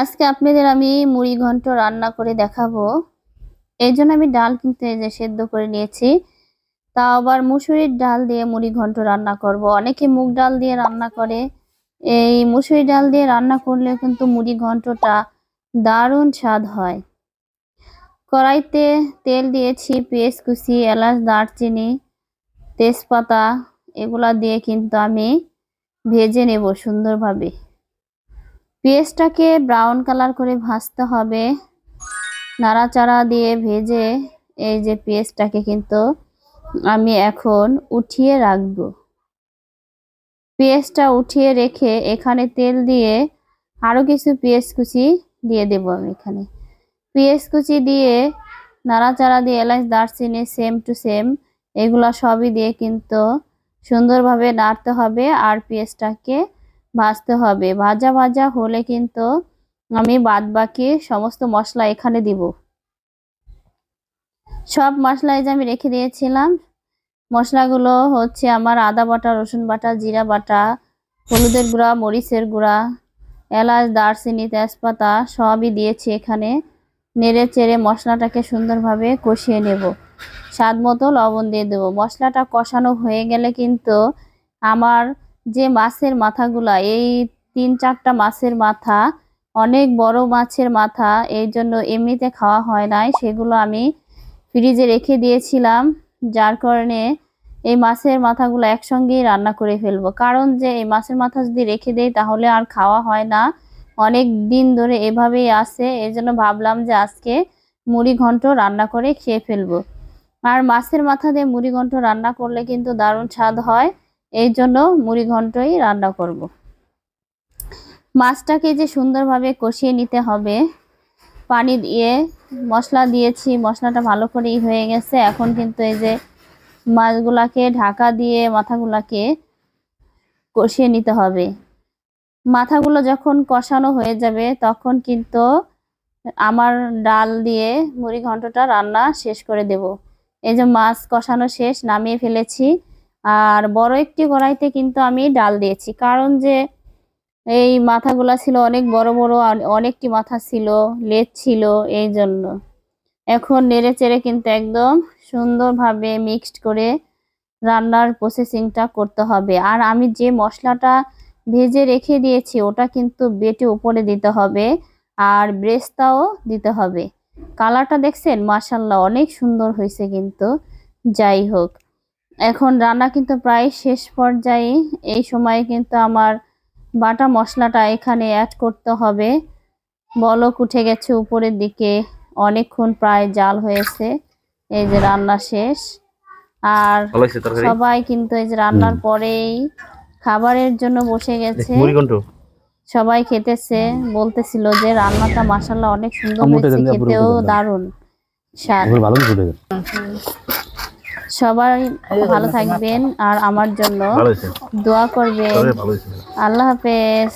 আজকে আপনাদের আমি মুড়ি ঘন্ট রান্না করে দেখাবো। এই জন্য আমি ডাল কিন্তু এই যে সেদ্ধ করে নিয়েছি। তা আবার মুসুরির ডাল দিয়ে মুড়ি ঘন্ট রান্না করব। অনেকে মুগ ডাল দিয়ে রান্না করে। এই মুসুরি ডাল দিয়ে রান্না করলে কিন্তু মুড়ি ঘন্টটা দারুণ স্বাদ হয়। কড়াইতে তেল দিয়েছি, পেঁয়াজ কুচি, এলাচ, দারচিনি, তেজপাতা, এগুলা দিয়ে কিন্তু আমি ভেজে নেব সুন্দরভাবে। পেঁয়াজটাকে ব্রাউন কালার করে ভাজতে হবে। নাড়াচাড়া দিয়ে ভেজে এই যে পেঁয়াজটাকে কিন্তু আমি এখন উঠিয়ে রাখব। পেঁয়াজটা উঠিয়ে রেখে এখানে তেল দিয়ে আরও কিছু পেঁয়াজ কুচি দিয়ে দেবো আমি এখানে। পেঁয়াজ কুচি দিয়ে নাড়াচাড়া দিয়ে এলাচ, দারচিনি সেম টু সেম এগুলা সবই দিয়ে কিন্তু সুন্দরভাবে নাড়তে হবে আর পেঁয়াজটাকে ভাজতে হবে। ভাজা ভাজা হলে কিন্তু আমি বাদ বাকি সমস্ত মশলা এখানে দিব। সব মশলা এই যে আমি রেখে দিয়েছিলাম। মশলাগুলো হচ্ছে আমার আদা বাটা, রসুন বাটা, জিরা বাটা, হলুদের গুঁড়া, মরিচের গুঁড়া, এলাচ, দারচিনি, তেজপাতা সবই দিয়েছি এখানে। নেড়ে চেড়ে মশলাটাকে সুন্দরভাবে কষিয়ে নেব। স্বাদ মতো লবণ দিয়ে দেবো। মশলাটা কষানো হয়ে গেলে কিন্তু আমার যে মাছের মাথাগুলা, এই তিন চারটা মাছের মাথা, অনেক বড় মাছের মাথা এই জন্য এমনিতে খাওয়া হয় নাই, সেগুলো আমি ফ্রিজে রেখে দিয়েছিলাম, যার কারণে এই মাছের মাথাগুলো একসঙ্গেই রান্না করে ফেলব। কারণ যে এই মাছের মাথা যদি রেখে দেই, তাহলে আর খাওয়া হয় না। অনেক দিন ধরে এভাবেই আসে এই জন্য ভাবলাম যে আজকে মুড়ি ঘন্ট রান্না করে খেয়ে ফেলব। আর মাছের মাথা দিয়ে মুড়ি ঘন্ট রান্না করলে কিন্তু দারুণ স্বাদ হয়। এই জন্য মুড়ি ঘন্টই রান্না করব। মাছটাকে যে সুন্দরভাবে কষিয়ে নিতে হবে, পানি দিয়ে মশলা দিয়েছি, মশলাটা ভালো করেই হয়ে গেছে। এখন কিন্তু এই যে মাছগুলাকে ঢাকা দিয়ে মাথাগুলাকে কষিয়ে নিতে হবে। মাথাগুলো যখন কষানো হয়ে যাবে, তখন কিন্তু আমার ডাল দিয়ে মুড়ি ঘন্টটা রান্না শেষ করে দেব। এই যে মাছ কষানো শেষ, নামিয়ে ফেলেছি। আর বড় একটি কড়াইতে কিন্তু আমি ডাল দিয়েছি। কারণ যে এই মাথাগুলা ছিল অনেক বড় বড় অনেকটি মাথা ছিল, লেজ ছিল, এই জন্য। এখন নেড়ে চেড়ে কিন্তু একদম সুন্দরভাবে মিক্সড করে রান্নার প্রসেসিংটা করতে হবে। আর আমি যে মশলাটা ভেজে রেখে দিয়েছি, ওটা কিন্তু বেটে উপরে দিতে হবে আর ব্রেস্তাও দিতে হবে। কালারটা দেখছেন? মাসাল্লাহ অনেক সুন্দর হয়েছে কিন্তু। যাই হোক এখন রান্না কিন্তু প্রায় শেষ পর্যায়ে। এই সময়ে কিন্তু আমার বাটা মশলাটা এখানে অ্যাড করতে হবে। বলক উঠে গেছে উপরের দিকে। অনেকক্ষণ প্রায় জাল হয়েছে। এই যে রান্না শেষ। আর সবাই কিন্তু এই যে রান্নার পরেই খাবারের জন্য বসে গেছে। সবাই খেতেছে। বলতেছিল যে রান্নাটা মাসাল্লাহ অনেক সুন্দর হয়েছে খেতেও দারুণ স্বাদ। সবাই ভালো থাকবেন আর আমার জন্য দোয়া করবেন। আল্লাহ হাফেজ।